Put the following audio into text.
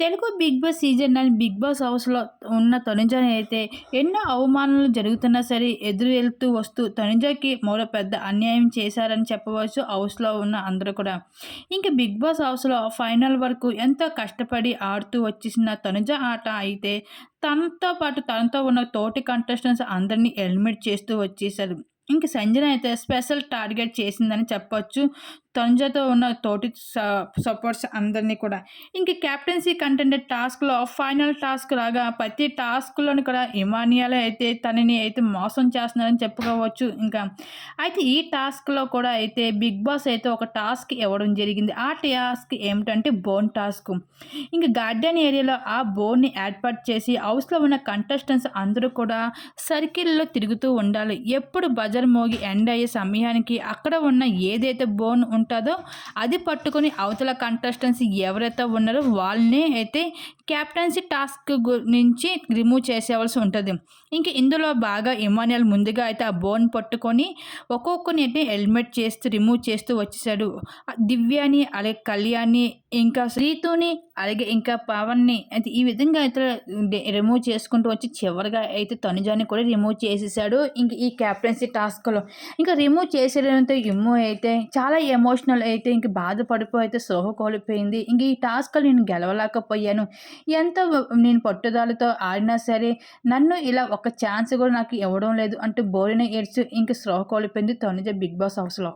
Telugu Bigg Boss season nine Bigg Boss హౌస్లో ఉన్న తనుజని అయితే ఎన్నో అవమానాలు జరుగుతున్నా సరే ఎదురు వెళ్తూ వస్తూ తనుజకి మరో పెద్ద అన్యాయం చేశారని చెప్పవచ్చు హౌస్లో ఉన్న అందరూ కూడా. ఇంకా బిగ్ బాస్ హౌస్లో ఫైనల్ వరకు ఎంతో కష్టపడి ఆడుతూ వచ్చేసిన తనుజ ఆట అయితే తనతో పాటు తనతో ఉన్న తోటి కంటెస్టెంట్స్ అందరినీ ఎలిమినేట్ చేస్తూ వచ్చేసారు. ఇంక సంజన అయితే స్పెషల్ టార్గెట్ చేసిందని చెప్పొచ్చు తనుజతో ఉన్న తోటి సపోర్ట్స్ అందరినీ కూడా. ఇంక క్యాప్టెన్సీ కంటెంట్ టాస్క్లో ఫైనల్ టాస్క్ రాగా ప్రతి టాస్క్లోని కూడా ఇమానియాలో అయితే తనని అయితే మోసం చేస్తున్నారని చెప్పుకోవచ్చు ఇంకా. అయితే ఈ టాస్క్లో కూడా అయితే బిగ్ బాస్ అయితే ఒక టాస్క్ ఇవ్వడం జరిగింది. ఆ టాస్క్ ఏమిటంటే బోన్ టాస్క్. ఇంకా గార్డెన్ ఏరియాలో ఆ బోన్ని ఏర్పాటు చేసి హౌస్లో ఉన్న కంటెస్టెంట్స్ అందరూ కూడా సర్కిల్లో తిరుగుతూ ఉండాలి. ఎప్పుడు బజర్ మోగి ఎండ్ అయ్యే సమయానికి అక్కడ ఉన్న ఏదైతే బోన్ ఉంటుందో అది పట్టుకొని అవతల కంటెస్టెన్సీ ఎవరైతే ఉన్నారో వాళ్ళని అయితే క్యాప్టెన్సీ టాస్క్ నుంచి రిమూవ్ చేసేవలసి ఉంటుంది. ఇంక ఇందులో బాగా ఇమానియల్ ముందుగా అయితే ఆ బోన్ పట్టుకొని ఒక్కొక్కరిని అయితే హెల్మెట్ చేస్తూ రిమూవ్ చేస్తూ వచ్చేసాడు. దివ్యాని అలాగే కళ్యాణి ఇంకా శ్రీతోని అలాగే ఇంకా పవన్ని అయితే ఈ విధంగా అయితే రిమూవ్ చేసుకుంటూ వచ్చి చివరిగా అయితే తనుజాని కూడా రిమూవ్ చేసేసాడు. ఇంక ఈ క్యాప్టెన్సీ టాస్క్లో ఇంకా రిమూవ్ చేసేయడంతో ఇమ్ము అయితే చాలా ఎమోషనల్ అయితే ఇంక బాధపడిపోయి అయితే సోహ కోల్పోయింది. ఇంక ఈ టాస్క్లో నేను గెలవలేకపోయాను. ఎంత నేను పట్టుదలతో ఆడినా సరే నన్ను ఇలా ఒక ఛాన్స్ కూడా నాకు ఇవ్వడం లేదు అంటూ బోరిన ఏడ్చు ఇంక సోహ కోల్పోయింది తనుజ బిగ్ బాస్ హౌస్లో.